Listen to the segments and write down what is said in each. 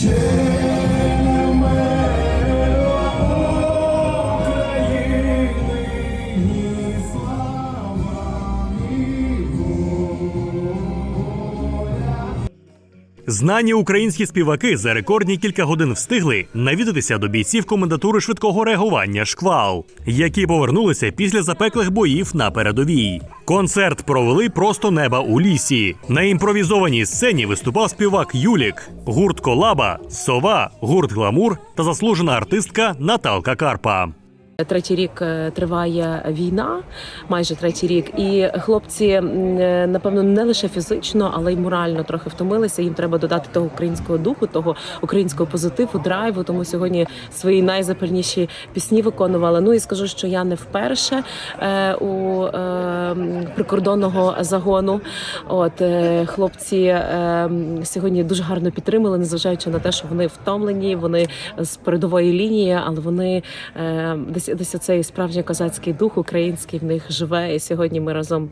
Yeah. Знані українські співаки за рекордні кілька годин встигли навідатися до бійців комендатури швидкого реагування Шквал, які повернулися після запеклих боїв на передовій. Концерт провели просто неба у лісі. На імпровізованій сцені виступав співак Юлік, гурт Колаба, Сова, гурт Гламур та заслужена артистка Наталка Карпа. Третій рік е, триває війна, майже третій рік, і хлопці е, напевно не лише фізично, але й морально трохи втомилися. Їм треба додати того українського духу, того українського позитиву, драйву. Тому сьогодні свої найзапальніші пісні виконувала. Ну і скажу, що я не вперше е, у прикордонного загону. От е, хлопці е, сьогодні дуже гарно підтримали, незважаючи на те, що вони втомлені, вони з передової лінії, але вони е, десь десь цей справжній козацький дух український в них живе. І сьогодні ми разом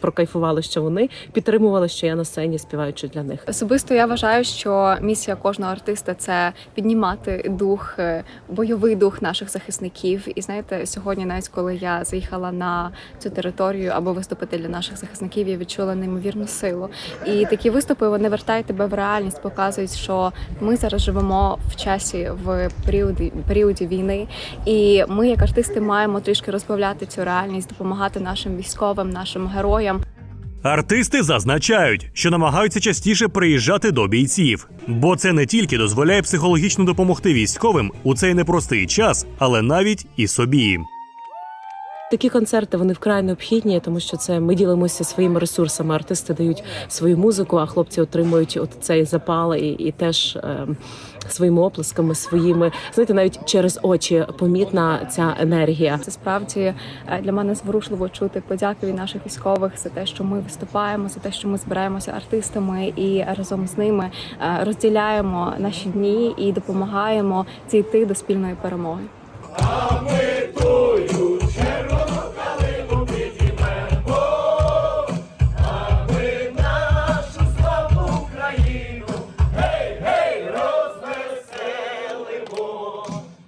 прокайфували, що вони підтримували, що я на сцені співаючи для них. Особисто я вважаю, що місія кожного артиста це піднімати дух, е, бойовий дух наших захисників. І знаєте, сьогодні, навіть коли я заїхала на цю територію або виступити для наших захисників, я відчула неймовірну силу. І такі виступи вони вертають тебе в реальність, показують, що ми зараз живемо в часі в періоді періоді війни, і ми, як артисти, маємо трішки розбавляти цю реальність, допомагати нашим військовим, нашим героям. Артисти зазначають, що намагаються частіше приїжджати до бійців, бо це не тільки дозволяє психологічно допомогти військовим у цей непростий час, але навіть і собі. Такі концерти вони вкрай необхідні, тому що це ми ділимося своїми ресурсами. Артисти дають свою музику, а хлопці отримують от цей запал і, і теж е, своїми оплесками, своїми знаєте, навіть через очі помітна ця енергія. Це справді е, для мене зворушливо чути подяки від наших військових за те, що ми виступаємо, за те, що ми збираємося артистами і разом з ними е, розділяємо наші дні і допомагаємо зійти до спільної перемоги.